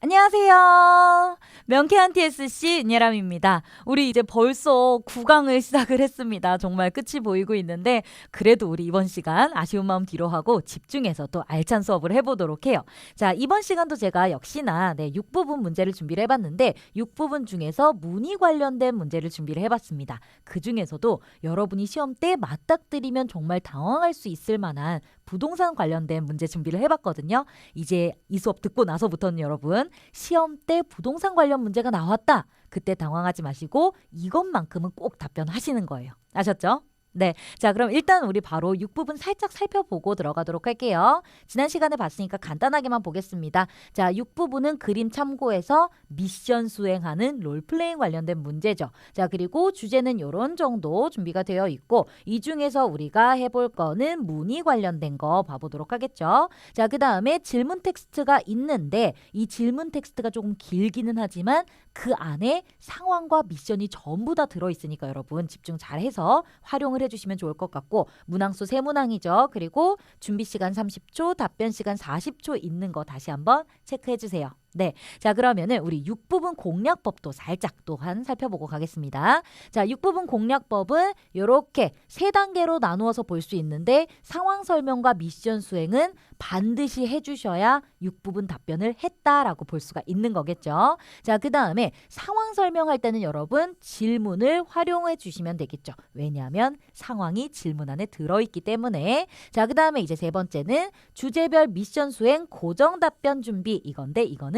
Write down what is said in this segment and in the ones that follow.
안녕하세요. 명쾌한 TSC 윤예람입니다. 우리 이제 벌써 9강을 시작을 했습니다. 정말 끝이 보이고 있는데 그래도 우리 이번 시간 아쉬운 마음 뒤로 하고 집중해서 또 알찬 수업을 해보도록 해요. 자 이번 시간도 제가 역시나 네, 6부분 문제를 준비를 해봤는데 6부분 중에서 문의 관련된 문제를 준비를 해봤습니다. 그 중에서도 여러분이 시험 때 맞닥뜨리면 정말 당황할 수 있을 만한 부동산 관련된 문제 준비를 해봤거든요. 이제 이 수업 듣고 나서부터는 여러분 시험 때 부동산 관련 문제가 나왔다. 그때 당황하지 마시고 이것만큼은 꼭 답변하시는 거예요. 아셨죠? 네. 자, 그럼 일단 우리 바로 6부분 살짝 살펴보고 들어가도록 할게요. 지난 시간에 봤으니까 간단하게만 보겠습니다. 자, 6부분은 그림 참고해서 미션 수행하는 롤플레잉 관련된 문제죠. 자, 그리고 주제는 요런 정도 준비가 되어 있고 이 중에서 우리가 해볼 거는 문의 관련된 거 봐보도록 하겠죠. 자, 그 다음에 질문 텍스트가 있는데 이 질문 텍스트가 조금 길기는 하지만 그 안에 상황과 미션이 전부 다 들어 있으니까 여러분 집중 잘 해서 활용을 해주시면 좋을 것 같고 문항수 세 문항이죠. 그리고 준비 시간 30초, 답변 시간 40초 있는 거 다시 한번 체크해 주세요. 네. 자, 그러면은 우리 6부분 공략법도 살짝 또한 살펴보고 가겠습니다. 자, 6부분 공략법은 이렇게 세 단계로 나누어서 볼 수 있는데 상황 설명과 미션 수행은 반드시 해 주셔야 6부분 답변을 했다라고 볼 수가 있는 거겠죠. 자, 그 다음에 상황 설명할 때는 여러분 질문을 활용해 주시면 되겠죠. 왜냐하면 상황이 질문 안에 들어 있기 때문에. 자, 그 다음에 이제 세 번째는 주제별 미션 수행 고정 답변 준비 이건데 이거는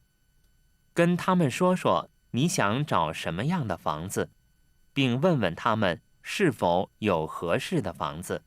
跟他们说说你想找什么样的房子，并问问他们是否有合适的房子。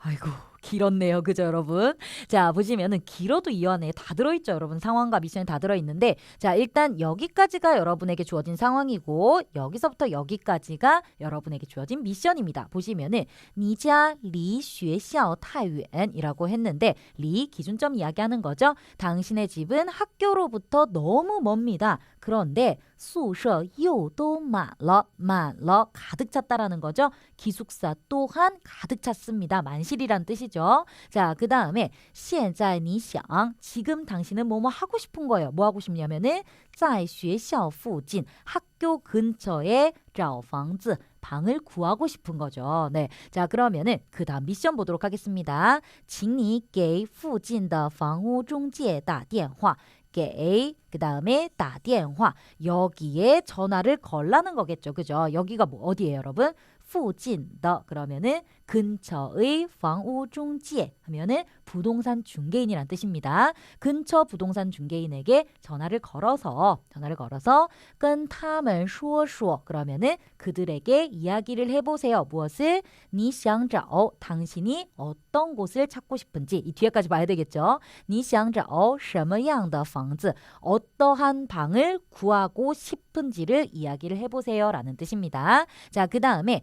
아이고 길었네요. 그죠, 여러분? 자, 보시면은 길어도 이 안에 다 들어있죠, 여러분. 상황과 미션이 다 들어있는데, 자, 일단 여기까지가 여러분에게 주어진 상황이고, 여기서부터 여기까지가 여러분에게 주어진 미션입니다. 보시면은, 니자 리 쉐샤오 타유엔이라고 했는데, 리 기준점 이야기하는 거죠. 당신의 집은 학교로부터 너무 멉니다. 그런데 宿舍又都满了满了가득 찼다라는 거죠 기숙사 또한 가득 찼습니다 만실이란 뜻이죠 자, 그 다음에 现在你想 지금 당신은 뭐뭐 하고 싶은 거예요. 뭐 하고 싶냐면은 在学校附近 학교 근처에 找房子 방을 구하고 싶은 거죠. 네. 자, 그러면은 그다음 미션 보도록 하겠습니다. 请你给附近的房屋中介打电话. 给그 다음에 따电화 여기에 전화를 걸라는 거겠죠. 그죠? 여기가 뭐 어디예요 여러분? 附近的 그러면은 근처의 房屋中介 하면은 부동산 중개인이란 뜻입니다. 근처 부동산 중개인에게 전화를 걸어서 전화를 걸어서 跟他们说说 그러면은 그들에게 이야기를 해보세요. 무엇을 你想找 당신이 어떤 곳을 찾고 싶은지 이 뒤에까지 봐야 되겠죠. 你想找什么样的房子 어떠한 방을 구하고 싶은지를 이야기를 해보세요라는 뜻입니다. 자, 그 다음에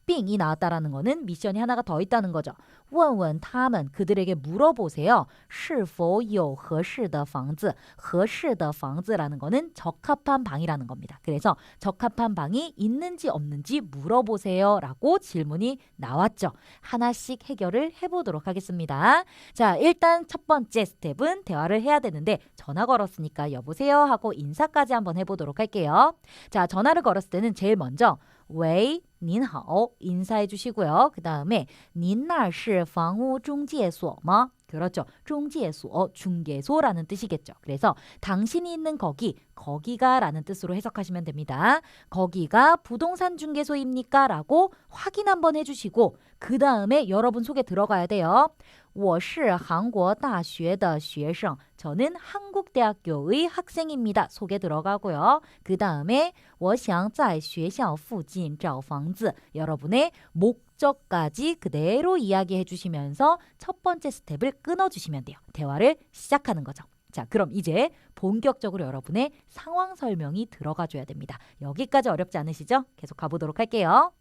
빙이 나왔다라는 거는 미션이 하나가 더 있다는 거죠. 问问他们 그들에게 물어보세요. 是否有合适的房子?合适的房子라는 거는 적합한 방이라는 겁니다. 그래서 적합한 방이 있는지 없는지 물어보세요라고 질문이 나왔죠. 하나씩 해결을 해보도록 하겠습니다. 자, 일단 첫 번째 스텝은 대화를 해야 되는데 전화 걸었으니까 여보세요 하고 인사까지 한번 해보도록 할게요. 자, 전화를 걸었을 때는 제일 먼저 喂, 您好 인사해 주시고요. 그 다음에 닌나是 방우 중지소吗? 그렇죠. 중지소, 어, 중개소라는 뜻이겠죠. 그래서 당신이 있는 거기, 거기가라는 뜻으로 해석하시면 됩니다. 거기가 부동산 중개소입니까? 라고 확인 한번 해주시고 그 다음에 여러분 속에 들어가야 돼요. 我是韩国大学的学生. 저는 한국대학교의 학생입니다. 속에 들어가고요. 그 다음에 我想在学校附近找房子. 여러분의 목적까지 그대로 이야기해 주시면서 첫 번째 스텝을 끊어 주시면 돼요. 대화를 시작하는 거죠. 자, 그럼 이제 본격적으로 여러분의 상황 설명이 들어가 줘야 됩니다. 여기까지 어렵지 않으시죠? 계속 가보도록 할게요.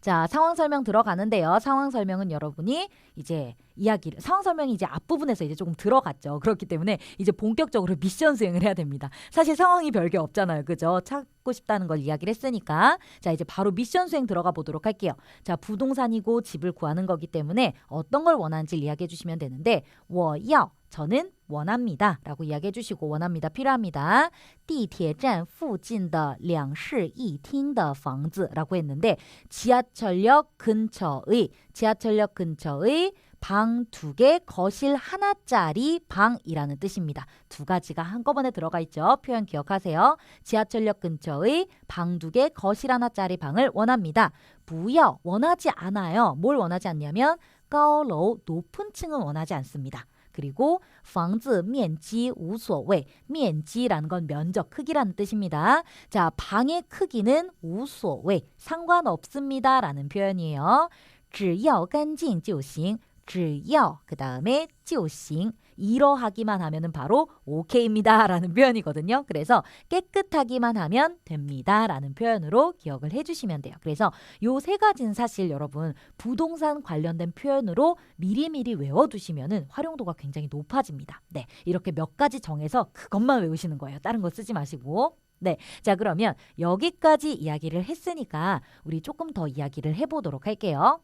자, 상황 설명 들어가는데요. 상황 설명은 여러분이 이제 이야기를 상황 설명이 이제 앞부분에서 이제 조금 들어갔죠. 그렇기 때문에 이제 본격적으로 미션 수행을 해야 됩니다. 사실 상황이 별게 없잖아요. 그죠? 찾고 싶다는 걸 이야기를 했으니까. 자, 이제 바로 미션 수행 들어가 보도록 할게요. 자, 부동산이고 집을 구하는 거기 때문에 어떤 걸 원하는지 이야기해 주시면 되는데 我要 저는 원합니다. 라고 이야기해 주시고 원합니다. 필요합니다. 地铁站附近的两室一厅的房子라고 했는데 지하철역 근처의 지하철역 근처의 방 두 개, 거실 하나짜리 방이라는 뜻입니다. 두 가지가 한꺼번에 들어가 있죠. 표현 기억하세요. 지하철역 근처의 방 두 개, 거실 하나짜리 방을 원합니다. 不要 원하지 않아요. 뭘 원하지 않냐면 高楼 높은 층은 원하지 않습니다. 그리고 房子面积无所谓. 면지라는 건 면적, 크기라는 뜻입니다. 자, 방의 크기는 无所谓, 상관없습니다라는 표현이에요. 只要干净就行. 只要 그다음에 就行. 이러하기만 하면은 바로 오케이입니다라는 표현이거든요. 그래서 깨끗하기만 하면 됩니다라는 표현으로 기억을 해주시면 돼요. 그래서 요 세 가지는 사실 여러분 부동산 관련된 표현으로 미리미리 외워두시면은 활용도가 굉장히 높아집니다. 네, 이렇게 몇 가지 정해서 그것만 외우시는 거예요. 다른 거 쓰지 마시고. 네, 자 그러면 여기까지 이야기를 했으니까 우리 조금 더 이야기를 해보도록 할게요.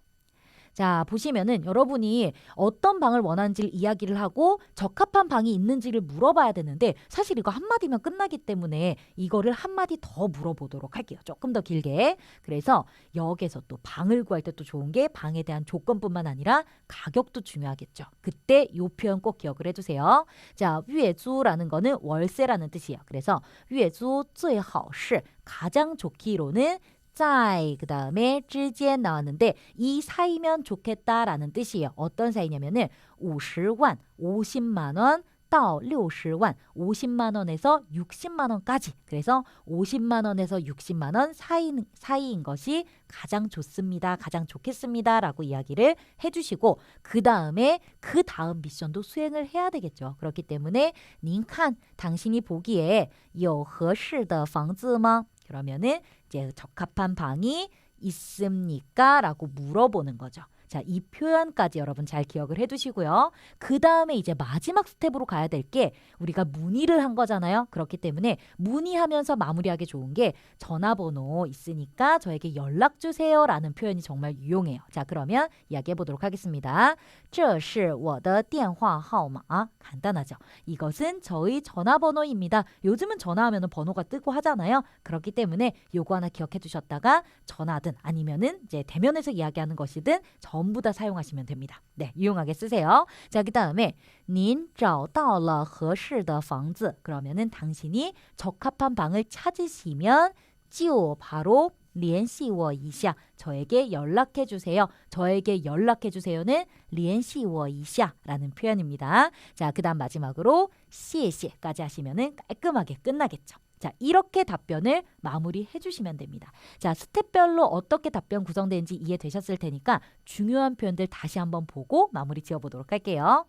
자, 보시면은 여러분이 어떤 방을 원하는지를 이야기를 하고 적합한 방이 있는지를 물어봐야 되는데 사실 이거 한마디면 끝나기 때문에 이거를 한마디 더 물어보도록 할게요. 조금 더 길게. 그래서 역에서 또 방을 구할 때 또 좋은 게 방에 대한 조건뿐만 아니라 가격도 중요하겠죠. 그때 요 표현 꼭 기억을 해주세요. 자, 月租라는 거는 월세라는 뜻이에요. 그래서 月租最好是 가장 좋기로는 在 그다음에 之间 나왔는데 이 사이면 좋겠다라는 뜻이에요. 어떤 사이냐면은 50만 50만 원 到 60만 50만 원에서 60만 원까지. 그래서 50만 원에서 60만 원 사이 사이인 것이 가장 좋습니다. 가장 좋겠습니다라고 이야기를 해 주시고 그다음에 그 다음 미션도 수행을 해야 되겠죠. 그렇기 때문에 您看 당신이 보기에 有合适的房子吗? 그러면은 이제 적합한 방이 있습니까? 라고 물어보는 거죠. 자, 이 표현까지 여러분 잘 기억을 해두시고요. 그 다음에 이제 마지막 스텝으로 가야 될 게 우리가 문의를 한 거잖아요. 그렇기 때문에 문의하면서 마무리하기 좋은 게 전화번호 있으니까 저에게 연락 주세요라는 표현이 정말 유용해요. 자, 그러면 이야기해 보도록 하겠습니다. 这是我的电话号码. 간단하죠. 이것은 저의 전화번호입니다. 요즘은 전화하면 번호가 뜨고 하잖아요. 그렇기 때문에 요거 하나 기억해 두셨다가 전화든 아니면은 이제 대면에서 이야기하는 것이든 전부 다 사용하시면 됩니다. 네, 유용하게 쓰세요. 자, 그다음에 您找到了合适的房子. 그러면은 당신이 적합한 방을 찾으시면 就 바로 联系我一下 저에게 연락해 주세요. 저에게 연락해 주세요는 联系我一下라는 표현입니다. 자, 그다음 마지막으로 谢谢까지 하시면은 깔끔하게 끝나겠죠. 자, 이렇게 답변을 마무리해 주시면 됩니다. 자, 스텝별로 어떻게 답변 구성되는지 이해되셨을 테니까 중요한 표현들 다시 한번 보고 마무리 지어 보도록 할게요.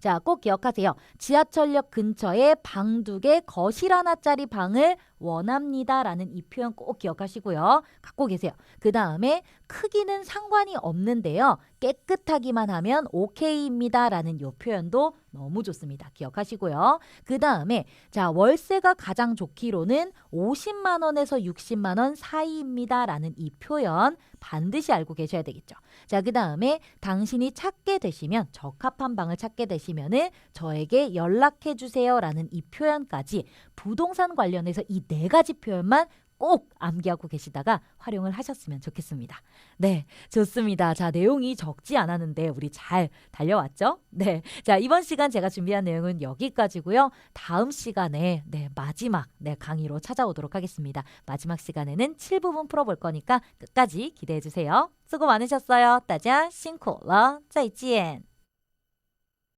자, 꼭 기억하세요. 지하철역 근처에 방 두 개, 거실 하나짜리 방을 원합니다라는 이 표현 꼭 기억하시고요. 갖고 계세요. 그 다음에 크기는 상관이 없는데요. 깨끗하기만 하면 오케이입니다라는 이 표현도 너무 좋습니다. 기억하시고요. 그 다음에 자 월세가 가장 좋기로는 50만 원에서 60만 원 사이입니다라는 이 표현 반드시 알고 계셔야 되겠죠. 자, 그 다음에 당신이 찾게 되시면 적합한 방을 찾게 되시면은 저에게 연락해 주세요라는 이 표현까지 부동산 관련해서 이 네 가지 표현만 꼭 암기하고 계시다가 활용을 하셨으면 좋겠습니다. 네, 좋습니다. 자, 내용이 적지 않았는데 우리 잘 달려왔죠? 네. 자, 이번 시간 제가 준비한 내용은 여기까지고요. 다음 시간에 네, 마지막 네, 강의로 찾아오도록 하겠습니다. 마지막 시간에는 7부분 풀어볼 거니까 끝까지 기대해 주세요. 수고 많으셨어요. 따자, 싱코러, 짜이지엔.